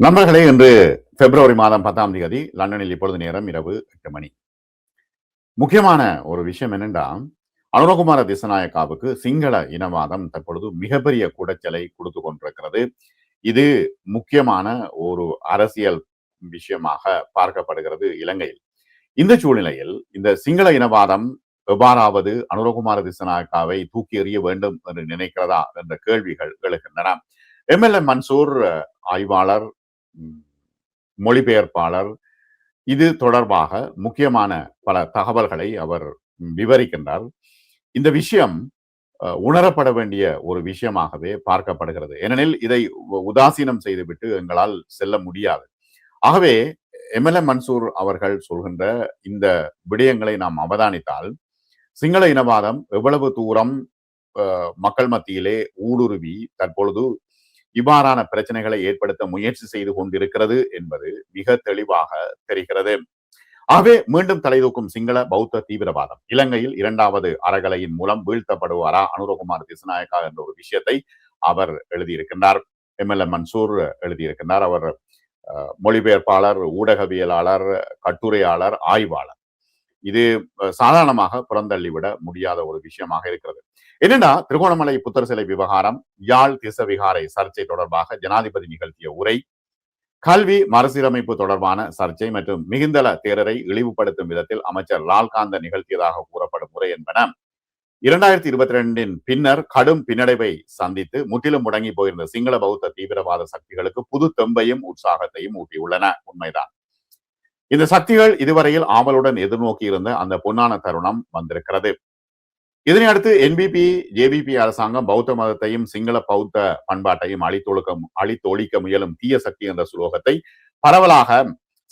நண்பர்களே இன்று பிப்ரவரி மாதம் பத்தாம் தேதி லண்டனில் இப்பொழுது நேரம் இரவு எட்டு மணி. முக்கியமான ஒரு விஷயம் என்னென்றா அனுரகுமார திசநாயக்காவுக்கு சிங்கள இனவாதம் தற்பொழுது மிகப்பெரிய கூடச்சலை கொடுத்து கொண்டிருக்கிறது. இது முக்கியமான ஒரு அரசியல் விஷயமாக பார்க்கப்படுகிறது இலங்கையில். இந்த சூழ்நிலையில் இந்த சிங்கள இனவாதம் எவ்வாறாவது அனுரகுமார திசநாயக்காவை தூக்கி எறிய வேண்டும் என்று நினைக்கிறதா? என்ற கேள்விகள் எழுகின்றன. எம்எல்ஏ மன்சூர் ஆய்வாளர் மொழிபெயர்ப்பாளர். இது தொடர்பாக முக்கியமான பல தகவல்களை அவர் விவரிக்கின்றார். இந்த விஷயம் உணரப்பட வேண்டிய ஒரு விஷயமாகவே பார்க்கப்படுகிறது. ஏனெனில் இதை உதாசீனம் செய்துவிட்டு எங்களால் செல்ல முடியாது. ஆகவே எம்எல்ஏ மன்சூர் அவர்கள் சொல்கின்ற இந்த விடயங்களை நாம் அவதானித்தால் சிங்கள இனவாதம் எவ்வளவு தூரம் மக்கள் மத்தியிலே ஊடுருவி தற்பொழுது இவ்வாறான பிரச்சனைகளை ஏற்படுத்த முயற்சி செய்து கொண்டிருக்கிறது என்பது மிக தெளிவாக தெரிகிறது. ஆகவே மீண்டும் தலைதூக்கும் சிங்கள பௌத்த தீவிரவாதம். இலங்கையில் இரண்டாவது அறகலையின் மூலம் வீழ்த்தப்படுவாரா அனுரகுமார் திசுநாயக்கா என்ற ஒரு விஷயத்தை அவர் எழுதியிருக்கின்றார். எம்எல்ஏ மன்சூர் எழுதியிருக்கின்றார். அவர் மொழிபெயர்ப்பாளர் ஊடகவியலாளர் கட்டுரையாளர் ஆய்வாளர். இது சாதாரணமாக புறந்தள்ளிவிட முடியாத ஒரு விஷயமாக இருக்கிறது. என்னன்னா திருகோணமலை புத்தர் சிலை விவகாரம் யாழ் திசவிகாரை சர்ச்சை தொடர்பாக ஜனாதிபதி நிகழ்த்திய உரை கல்வி மறுசீரமைப்பு தொடர்பான சர்ச்சை மற்றும் மிகுந்தள தேரரை இழிவுபடுத்தும் விதத்தில் அமைச்சர் லால்காந்த நிகழ்த்தியதாக கூறப்படும் முறை என்பன இரண்டாயிரத்தி இருபத்தி ரெண்டின் பின்னர் கடும் பின்னடைவை சந்தித்து முற்றிலும் முடங்கி போயிருந்த சிங்கள பௌத்த தீவிரவாத சக்திகளுக்கு புது தெம்பையும் உற்சாகத்தையும் ஊட்டியுள்ளன. உண்மைதான். இந்த சக்திகள் இதுவரையில் ஆவலுடன் எதிர்நோக்கி இருந்த அந்த பொன்னான தருணம் வந்திருக்கிறது. இதனை அடுத்து என்பிபி ஜேபிபி அரசாங்கம் பௌத்த மதத்தையும் சிங்கள பௌத்த பண்பாட்டையும் அழித்தொழுக்க அழித்தொழிக்க முயலும் தீய சக்தி என்ற சுலோகத்தை பரவலாக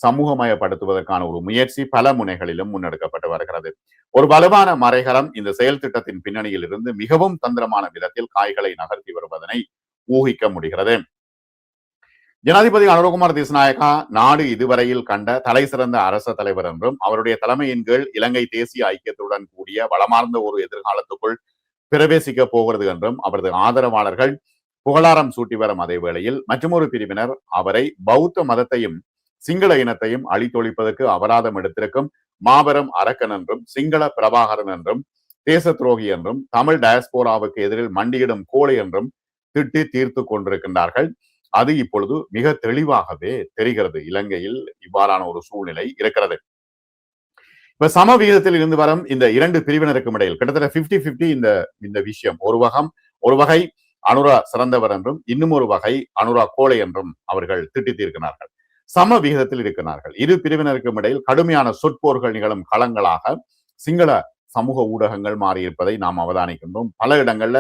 சமூகமயப்படுத்துவதற்கான ஒரு முயற்சி பல முனைகளிலும் முன்னெடுக்கப்பட்டு வருகிறது. ஒரு வலுவான மறைகரம் இந்த செயல் திட்டத்தின் பின்னணியில் இருந்து மிகவும் தந்திரமான விதத்தில் காய்களை நகர்த்தி வருவதனை ஊகிக்க முடிகிறது. ஜனாதிபதி அனுரகுமார் திஸ்நாயகா நாடு இதுவரையில் கண்ட தலை சிறந்த அரச தலைவர் என்றும் அவருடைய தலைமையின் கீழ் இலங்கை தேசிய ஐக்கியத்துடன் கூடிய வளமார்ந்த ஒரு எதிர்காலத்துக்குள் பிரவேசிக்க போகிறது என்றும் அவரது ஆதரவாளர்கள் புகழாரம் சூட்டி வரும் அதே வேளையில் மற்றொரு பிரிவினர் அவரை பௌத்த மதத்தையும் சிங்கள இனத்தையும் அழித்தொழிப்பதற்கு அபராதம் எடுத்திருக்கும் மாபெரும் அரக்கன் என்றும் சிங்கள பிரபாகரன் என்றும் தேச துரோகி என்றும் தமிழ் டயஸ்போராவுக்கு எதிரில் மண்டியிடும் கோழை என்றும் திட்டி தீர்த்து கொண்டிருக்கின்றார்கள். அது இப்பொழுது மிக தெளிவாகவே தெரிகிறது. இலங்கையில் இவ்வாறான ஒரு சூழ்நிலை இருக்கிறது. இப்ப சம விகிதத்தில் இருந்து வரும் இந்த இரண்டு பிரிவினருக்கும் இடையில் கிட்டத்தட்ட பிப்டி பிப்டி இந்த இந்த விஷயம். ஒரு வகம் ஒரு வகை அனுரா சிறந்தவர் என்றும் இன்னும் ஒரு வகை அனுரா கோலை என்றும் அவர்கள் திட்டித்தீர்க்கிறார்கள். சம விகிதத்தில் இருக்கிறார்கள். இரு பிரிவினருக்கும் இடையில் கடுமையான சொற்போர்கள் நிகழும் களங்களாக சிங்கள சமூக ஊடகங்கள் மாறியிருப்பதை நாம் அவதானிக்கின்றோம். பல இடங்கள்ல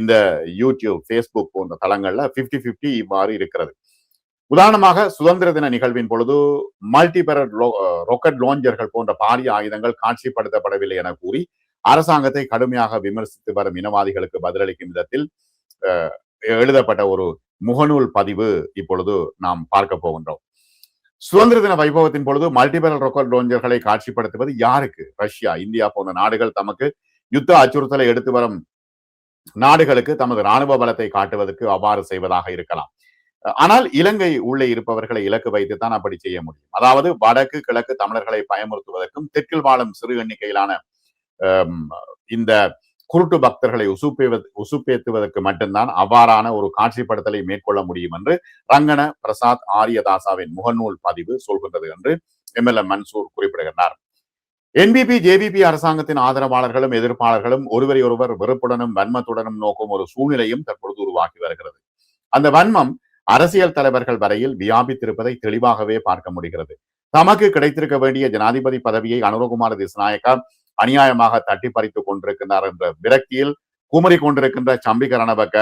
இந்த யூடியூப் ஃபேஸ்புக் போன்ற தளங்கள்ல பிப்டி பிப்டி இவ்வாறு இருக்கிறது. உதாரணமாக சுதந்திர தின நிகழ்வின் பொழுது மல்டிபெரட் ரொக்கெட் லாஞ்சர்கள் போன்ற பாரிய ஆயுதங்கள் காட்சிப்படுத்தப்படவில்லை என கூறி அரசாங்கத்தை கடுமையாக விமர்சித்து வரும் இனவாதிகளுக்கு பதிலளிக்கும் விதத்தில் எழுதப்பட்ட ஒரு முகநூல் பதிவு இப்பொழுது நாம் பார்க்க போகின்றோம். சுதந்திர தின வைபவத்தின் பொழுது மல்டிபெரல் ரொக்கெட் லோஞ்சர்களை காட்சிப்படுத்துவது யாருக்கு? ரஷ்யா இந்தியா போன்ற நாடுகள் தமக்கு யுத்த அச்சுறுத்தலை எடுத்து வரும் நாடுகளுக்கு தமது இராணுவ பலத்தை காட்டுவதற்கு அவ்வாறு செய்வதாக இருக்கலாம். ஆனால் இலங்கை உள்ளே இருப்பவர்களை இலக்கு வைத்துத்தான் அப்படி செய்ய முடியும். அதாவது வடக்கு கிழக்கு தமிழர்களை பயமுறுத்துவதற்கும் தெற்கில் வாழும் சிறு எண்ணிக்கையிலான இந்த குருட்டு பக்தர்களை உசுப்பேவது உசுப்பேத்துவதற்கு மட்டும்தான் அவ்வாறான ஒரு காட்சிப்படுத்தலை மேற்கொள்ள முடியும் என்று ரங்கன பிரசாத் ஆரியதாசாவின் முகநூல் பதிவு சொல்கின்றது என்று எம்எல்ஏ மன்சூர் குறிப்பிடுகின்றார். என்பிபி ஜேபிபி அரசாங்கத்தின் ஆதரவாளர்களும் எதிர்ப்பாளர்களும் ஒருவரை ஒருவர் வெறுப்புடனும் வன்மத்துடனும் நோக்கும் ஒரு சூழ்நிலையும் தற்பொழுது உருவாக்கி வருகிறது. அந்த வன்மம் அரசியல் தலைவர்கள் வரையில் வியாபித்திருப்பதை தெளிவாகவே பார்க்க முடிகிறது. தமக்கு கிடைத்திருக்க வேண்டிய ஜனாதிபதி பதவியை அனுரகுமார திசநாயக்கா அநியாயமாக தட்டி பறித்துக் கொண்டிருக்கிறார் என்ற விரக்தியில் குமரி கொண்டிருக்கின்ற சம்பிக ரணபக்க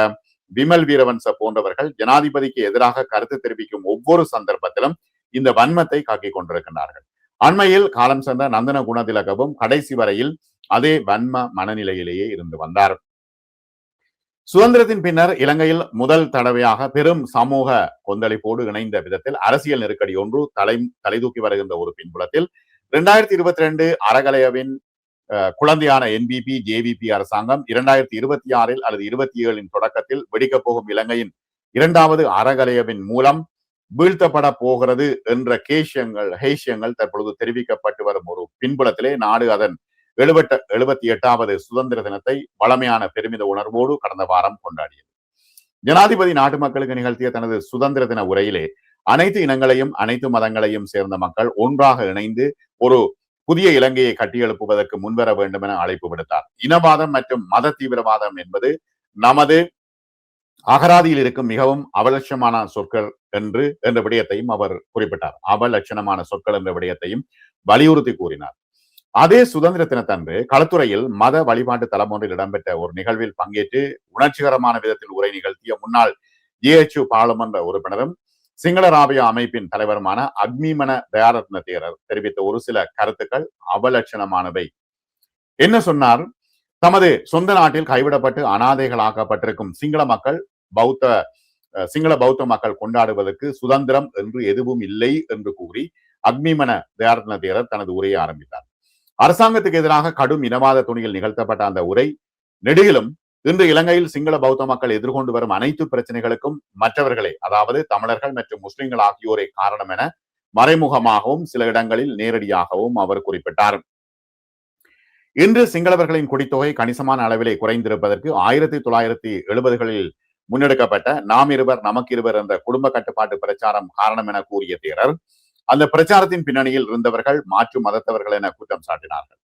விமல் வீரவன்ச போன்றவர்கள் ஜனாதிபதிக்கு எதிராக கருத்து தெரிவிக்கும் ஒவ்வொரு சந்தர்ப்பத்திலும் இந்த வன்மத்தை காக்கிக் கொண்டிருக்கின்றார்கள். அண்மையில் காலம் சென்ற நந்தன குணதிலகவும் கடைசி வரையில் அதே வன்ம மனநிலையிலேயே இருந்து வந்தார். சுதந்திரத்தின் பின்னர் இலங்கையில் முதல் தடவையாக பெரும் சமூக கொந்தளிப்போடு இணைந்த விதத்தில் அரசியல் நெருக்கடி ஒன்று தலை தலைதூக்கி வருகின்ற ஒரு பின்புலத்தில் இரண்டாயிரத்தி இருபத்தி ரெண்டு அறகலையவின் குழந்தையான என்பிபி ஜேவிபி அரசாங்கம் இரண்டாயிரத்தி இருபத்தி ஆறில் அல்லது இருபத்தி ஏழின் தொடக்கத்தில் வெடிக்கப் போகும் இலங்கையின் இரண்டாவது அறகலையவின் மூலம் வீழ்த்தப்பட போகிறது என்ற கேஷியங்கள் ஹேஷியங்கள் தற்பொழுது தெரிவிக்கப்பட்டு வரும் ஒரு பின்புலத்திலே. நாடு அதன் எழுபட்ட எழுபத்தி எட்டாவது சுதந்திர தினத்தை வளமையான பெருமித உணர்வோடு கடந்த வாரம் கொண்டாடியது. ஜனாதிபதி நாட்டு மக்களுக்கு நிகழ்த்திய தனது சுதந்திர தின உரையிலே அனைத்து இனங்களையும் அனைத்து மதங்களையும் சேர்ந்த மக்கள் ஒன்றாக இணைந்து ஒரு புதிய இலங்கையை கட்டியெழுப்புவதற்கு முன்வர வேண்டும் என அழைப்பு விடுத்தார். இனவாதம் மற்றும் மத தீவிரவாதம் என்பது நமது அகராதியில் இருக்கும் மிகவும் அவலட்சமான சொற்கள் என்று என்ற விடயத்தையும் அவர் குறிப்பிட்டார். அவலட்சணமான சொற்கள் என்ற விடயத்தையும் வலியுறுத்தி கூறினார். அதே சுதந்திர தினத்தன்று களத்துறையில் மத வழிபாட்டு தலம் ஒன்றில் இடம்பெற்ற ஒரு நிகழ்வில் பங்கேற்று உணர்ச்சிகரமான விதத்தில் உரை நிகழ்த்திய முன்னாள் ஏஎச்யு பாராளுமன்ற உறுப்பினரும் சிங்கள ராபிய அமைப்பின் தலைவருமான அக்னிமன தயாரத்ன தேரர் தெரிவித்த ஒரு சில கருத்துக்கள் அவலட்சணமானவை. என்ன சொன்னார்? தமது சொந்த நாட்டில் கைவிடப்பட்டு அனாதைகளாக்கப்பட்டிருக்கும் சிங்கள மக்கள் பௌத்த சிங்கள பௌத்த மக்கள் கொண்டாடுவதற்கு சுதந்திரம் என்று எதுவும் இல்லை என்று கூறி அக்னிமன தயாரத்ன தேரர் தனது உரையை ஆரம்பித்தார். அரசாங்கத்துக்கு எதிராக கடும் இனவாத துணியில் நிகழ்த்தப்பட்ட அந்த உரை நெடுகிலும் இன்று இலங்கையில் சிங்கள பௌத்த மக்கள் எதிர்கொண்டு வரும் அனைத்து பிரச்சனைகளுக்கும் மற்றவர்களே அதாவது தமிழர்கள் மற்றும் முஸ்லிம்கள் ஆகியோரை காரணம் என மறைமுகமாகவும் சில இடங்களில் நேரடியாகவும் அவர் குறிப்பிட்டார். இன்று சிங்களவர்களின் குடித்தொகை கணிசமான அளவிலே குறைந்திருப்பதற்கு ஆயிரத்தி தொள்ளாயிரத்தி எழுபதுகளில் முன்னெடுக்கப்பட்ட நாம் இருவர் நமக்கு இருவர் என்ற குடும்ப கட்டுப்பாட்டு பிரச்சாரம் காரணம் என கூறிய தேரர் அந்த பிரச்சாரத்தின் பின்னணியில் இருந்தவர்கள் மாற்று மதத்தவர்கள் என குற்றம் சாட்டினார்கள்.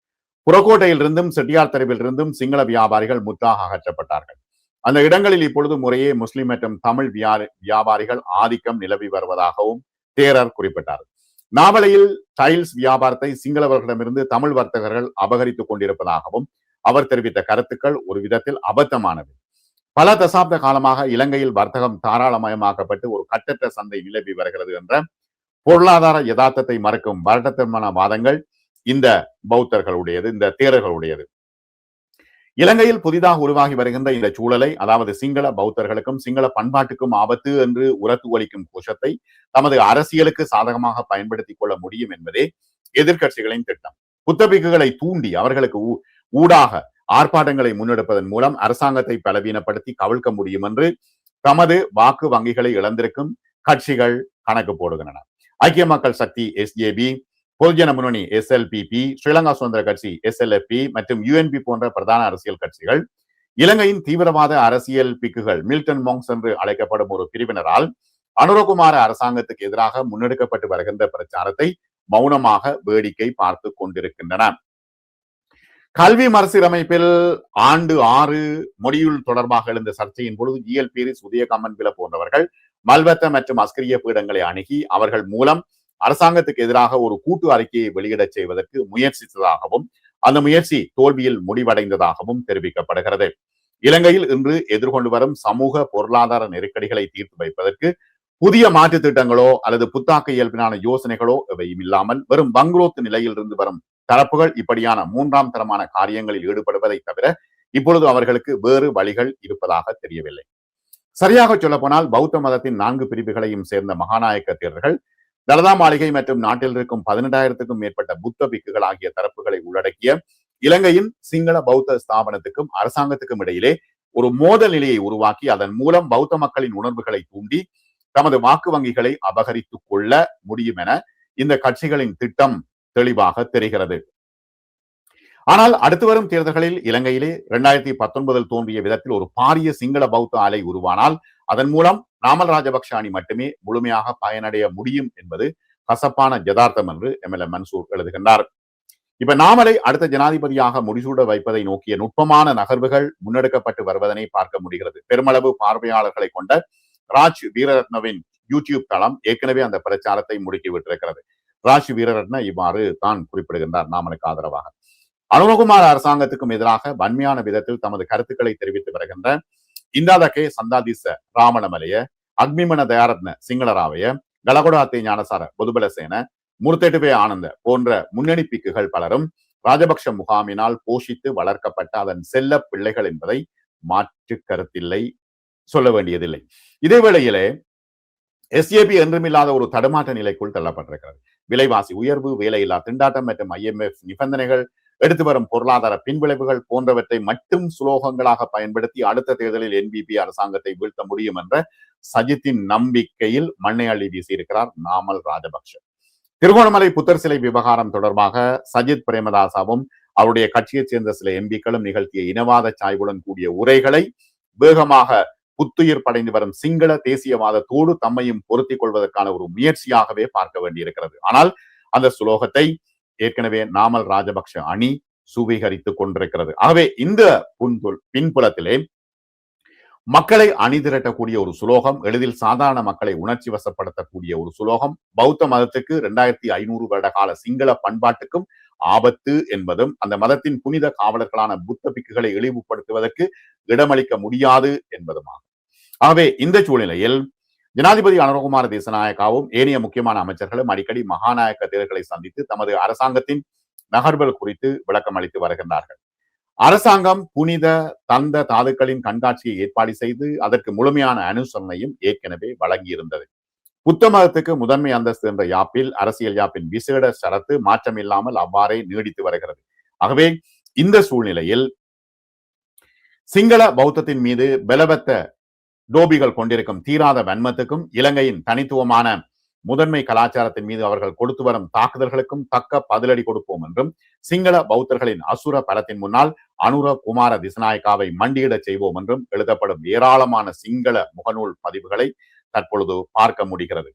புறக்கோட்டையில் இருந்தும் செட்டியார் தெருவில் இருந்தும் சிங்கள வியாபாரிகள் முற்றாக அகற்றப்பட்டார்கள். அந்த இடங்களில் இப்பொழுது முறையே முஸ்லிம் மற்றும் தமிழ் வியாபாரிகள் ஆதிக்கம் நிலவி வருவதாகவும் தேரர் குறிப்பிட்டார். நாவலையில் டைல்ஸ் வியாபாரத்தை சிங்களவர்களிடமிருந்து தமிழ் வர்த்தகர்கள் அபகரித்துக் கொண்டிருப்பதாகவும் அவர் தெரிவித்த கருத்துக்கள் ஒரு விதத்தில் அபத்தமானது பல தசாப்த காலமாக இலங்கையில் வர்த்தகம் தாராளமயமாக்கப்பட்டு ஒரு கட்டற்ற சந்தை நிலவி வருகிறது என்ற பொருளாதார யதார்த்தத்தை மறுக்கும் வரட்டத்தனமான வாதங்கள் இந்த பௌத்தர்களுடையது இந்த தேரர்களுடையது. இலங்கையில் புதிதாக உருவாகி வருகின்ற இந்த சூழலை அதாவது சிங்கள பௌத்தர்களுக்கும் சிங்கள பண்பாட்டுக்கும் ஆபத்து என்று உரத்து ஒலிக்கும் கோஷத்தை தமது அரசியலுக்கு சாதகமாக பயன்படுத்திக் கொள்ள முடியும் என்பதே எதிர்கட்சிகளின் திட்டம். புத்தபிக்குகளை தூண்டி அவர்களுக்கு ஊடாக ஆர்ப்பாட்டங்களை முன்னெடுப்பதன் மூலம் அரசாங்கத்தை பலவீனப்படுத்தி கவிழ்க்க முடியும் என்று தமது வாக்கு வங்கிகளை இழந்திருக்கும் கட்சிகள் கணக்கு போடுகின்றன. ஐக்கிய மக்கள் சக்தி எஸ்ஏபி பொதுஜன முன்னணி எஸ்எல்பிபி ஸ்ரீலங்கா சுதந்திர கட்சி எஸ்எல்எஃப்பி மற்றும் யுஎன்பி போன்ற பிரதான அரசியல் கட்சிகள் இலங்கையின் தீவிரவாத அரசியல் பிக்குகள் மில்டன் மோங்ஸ் என்று அழைக்கப்படும் ஒரு பிரிவினரால் அனுரகுமார அரசாங்கத்துக்கு எதிராக முன்னெடுக்கப்பட்டு வருகின்ற பிரச்சாரத்தை மௌனமாக வேடிக்கை பார்த்து கொண்டிருக்கின்றன. கல்வி மறுசீரமைப்பில் ஆண்டு ஆறு மொழியுள் தொடர்பாக எழுந்த சர்ச்சையின் பொழுது ஜிஎல் பீரிஸ் உதயகமன் பில போன்றவர்கள் மல்வத்த மற்றும் அஸ்கரிய பீடங்களை அணுகி அவர்கள் மூலம் அரசாங்கத்துக்கு எதிராக ஒரு கூட்டு அறிக்கையை வெளியிடச் செய்வதற்கு முயற்சித்ததாகவும் அந்த முயற்சி தோல்வியில் முடிவடைந்ததாகவும் தெரிவிக்கப்படுகிறது. இலங்கையில் இன்று எதிர்கொண்டு வரும் சமூக பொருளாதார நெருக்கடிகளை தீர்த்து வைப்பதற்கு புதிய மாற்று திட்டங்களோ அல்லது புத்தாக்க இயல்பினான யோசனைகளோ எவையும் இல்லாமல் வெறும் பங்குரோத்து நிலையில் இருந்து வரும் தரப்புகள் இப்படியான மூன்றாம் தரமான காரியங்களில் ஈடுபடுவதை தவிர இப்பொழுது அவர்களுக்கு வேறு வழிகள் இருப்பதாக தெரியவில்லை. சரியாக சொல்லப்போனால் பௌத்த மதத்தின் நான்கு பிரிவுகளையும் சேர்ந்த மகாநாயக்க தேர்தல்கள் தலதா மாளிகை மற்றும் நாட்டில் இருக்கும் பதினெட்டாயிரத்துக்கும் மேற்பட்ட புத்த பிக்குகள் ஆகிய தரப்புகளை உள்ளடக்கிய இலங்கையின் சிங்கள பௌத்த ஸ்தாபனத்துக்கும் அரசாங்கத்துக்கும் இடையிலே ஒரு மோதல் நிலையை உருவாக்கி அதன் மூலம் பௌத்த மக்களின் உணர்வுகளை தூண்டி தமது வாக்கு வங்கிகளை அபகரித்துக் கொள்ள முடியும் என இந்த கட்சிகளின் திட்டம் தெளிவாக தெரிகிறது. ஆனால் அடுத்து வரும் தேர்தல்களில் இலங்கையிலே இரண்டாயிரத்தி பத்தொன்பதில் தோன்றிய விதத்தில் ஒரு பாரிய சிங்கள பௌத்த அலை உருவானால் அதன் மூலம் நாமல் ராஜபக்ஷ அணி மட்டுமே முழுமையாக பயனடைய முடியும் என்பது கசப்பான யதார்த்தம் என்று எம்எல்ஏ மன்சூர் எழுதுகின்றார். இப்ப நாமலை அடுத்த ஜனாதிபதியாக முடிசூட வைப்பதை நோக்கிய நுட்பமான நகர்வுகள் முன்னெடுக்கப்பட்டு வருவதனை பார்க்க முடிகிறது. பெருமளவு பார்வையாளர்களை கொண்ட ராஜ் வீரரத்னவின் யூடியூப் தளம் ஏற்கனவே அந்த பிரச்சாரத்தை முடுக்கி ராஷி வீரரட்ன இவ்வாறு தான் குறிப்பிடுகின்றார். நாமனுக்கு ஆதரவாக. அனுரகுமார் அரசாங்கத்துக்கும் எதிராக வன்மையான விதத்தில் தமது கருத்துக்களை தெரிவித்து வருகின்ற இந்தாதகே சந்தாதிச ராமணமலைய அக்னிமன தயாரத்ன சிங்களராவைய கலகுடாத்தே ஞானசார பொதுபலசேன முர்த்தெட்டுவே ஆனந்த போன்ற முன்னணி பிக்குகள் பலரும் ராஜபக்ஷ முகாமினால் போஷித்து வளர்க்கப்பட்ட அதன் செல்ல பிள்ளைகள் என்பதை மாற்று கருத்தில்லை சொல்ல வேண்டியதில்லை. இதே வேளையிலே எஸ்ஏபி என்றுமில்லாத ஒரு தடுமாற்ற நிலைக்குள் தள்ளப்பட்டிருக்கிறது. விலைவாசி உயர்வு வேலையில்லா திண்டாட்டம் மற்றும் ஐஎம்எஃப் நிபந்தனைகள் எடுத்து வரும் பொருளாதார பின்விளைவுகள் போன்றவற்றை மட்டும் சுலோகங்களாக பயன்படுத்தி அடுத்த தேர்தலில் என்பிபி அரசாங்கத்தை வீழ்த்த முடியும் என்ற சஜித்தின் நம்பிக்கையில் மண்ணை அள்ளி வீசியிருக்கிறார் நாமல் ராஜபக்ஷ. திருகோணமலை புத்தர் சிலை விவகாரம் தொடர்பாக சஜித் பிரேமதாசாவும் அவருடைய கட்சியைச் சேர்ந்த சில எம்பிக்களும் நிகழ்த்திய இனவாத சாய்வுடன் கூடிய உரைகளை வேகமாக புத்துயிர் படைந்து வரும் சிங்கள தேசியவாதத்தோடு தம்மையும் பொருத்திக் கொள்வதற்கான ஒரு முயற்சியாகவே பார்க்க வேண்டியிருக்கிறது. ஆனால் அந்த சுலோகத்தை ஏற்கனவே நாமல் ராஜபக்ஷ அணி சுவீகரித்துக் கொண்டிருக்கிறது. ஆகவே இந்த புன்புல் பின்புலத்திலே மக்களை அணிதிரட்டக்கூடிய ஒரு சுலோகம் எளிதில் சாதாரண மக்களை உணர்ச்சி வசப்படுத்தக்கூடிய ஒரு சுலோகம் பௌத்த மதத்துக்கு இரண்டாயிரத்தி ஐநூறு வருட கால சிங்கள பண்பாட்டுக்கும் ஆபத்து என்பதும் அந்த மதத்தின் புனித காவலர்களான புத்த பிக்குகளை இழிவுபடுத்துவதற்கு இடமளிக்க முடியாது என்பதுமாகும். ஆகவே இந்த சூழ்நிலையில் ஜனாதிபதி அனுரகுமார தேசநாயக்காவும் ஏனைய முக்கியமான அமைச்சர்களும் அடிக்கடி மகாநாயக்க தேர்தல்களை சந்தித்து தமது அரசாங்கத்தின் நகர்வுகள் குறித்து விளக்கம் அளித்து வருகின்றார்கள். அரசாங்கம் புனித தந்த தாதுக்களின் கண்காட்சியை ஏற்பாடு செய்து அதற்கு முழுமையான அனுசரணையும் ஏற்கனவே வழங்கியிருந்தது. புத்த மதத்துக்கு முதன்மை அந்தஸ்து என்ற யாப்பில் அரசியல் யாப்பின் விசேட சரத்து மாற்றம் இல்லாமல் அவ்வாறே நீடித்து வருகிறது. ஆகவே இந்த சூழ்நிலையில் சிங்கள பௌத்தத்தின் மீது பலவத்த டோபிகள் கொண்டிருக்கும் தீராத வன்மத்துக்கும் இலங்கையின் தனித்துவமான முதன்மை கலாச்சாரத்தின் மீது அவர்கள் கொடுத்து வரும் தாக்குதல்களுக்கும் தக்க பதிலடி கொடுப்போம் என்றும் சிங்கள பௌத்தர்களின் அசுர பலத்தின் முன்னால் அனுர குமார திசநாயக்காவை மண்டியிடச் செய்வோம் என்றும் எழுதப்படும் ஏராளமான சிங்கள முகநூல் பதிவுகளை தற்பொழுது பார்க்க முடிகிறது.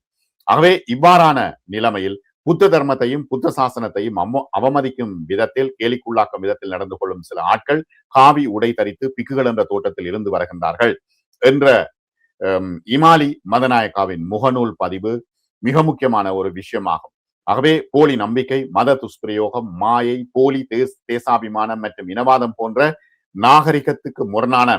ஆகவே இவ்வாறான நிலைமையில் புத்த தர்மத்தையும் புத்த சாசனத்தையும் அவமதிக்கும் விதத்தில் கேலிக்குள்ளாக்கும் விதத்தில் நடந்து கொள்ளும் சில ஆட்கள் காவி உடை தரித்து பிக்குகள் என்ற தோட்டத்தில் இருந்து வருகின்றார்கள். என்ற இமாலி மதநாயக்காவின் முகநூல் பதிவு மிக முக்கியமான ஒரு விஷயமாகும். ஆகவே போலி நம்பிக்கை மத துஷ்பிரயோகம் மாயை போலி தேஸ் தேசாபிமானம் மற்றும் இனவாதம் போன்ற நாகரிகத்துக்கு முரணான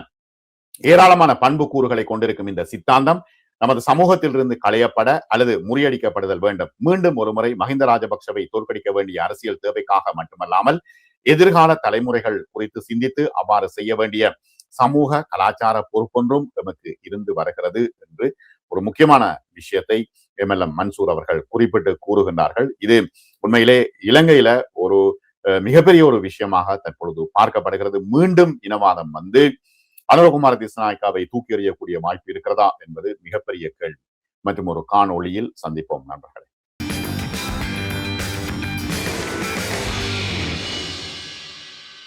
ஏராளமான பண்பு கூறுகளை கொண்டிருக்கும் இந்த சித்தாந்தம் நமது சமூகத்திலிருந்து களையப்பட அல்லது முறியடிக்கப்படுதல் வேண்டும். மீண்டும் ஒருமுறை மஹிந்த ராஜபக்சவை தோற்கடிக்க வேண்டிய அரசியல் தேவைக்காக மட்டுமல்லாமல் எதிர்கால தலைமுறைகள் குறித்து சிந்தித்து அவ்வாறு செய்ய வேண்டிய சமூக கலாச்சார பொறுப்பொன்றும் எமக்கு இருந்து வருகிறது என்று ஒரு முக்கியமான விஷயத்தை எம்எல்எம் மன்சூர் அவர்கள் குறிப்பிட்டு கூறுகின்றார்கள். இது உண்மையிலே இலங்கையில ஒரு மிகப்பெரிய ஒரு விஷயமாக தற்பொழுது பார்க்கப்படுகிறது. மீண்டும் இனவாதம் வந்து அனுரகுமார திசநாயக்காவை தூக்கி எறியக்கூடிய வாய்ப்பு இருக்கிறதா என்பது மிகப்பெரிய கேள்வி. மற்றும் ஒரு காணொளியில் சந்திப்போம். நண்பர்களே.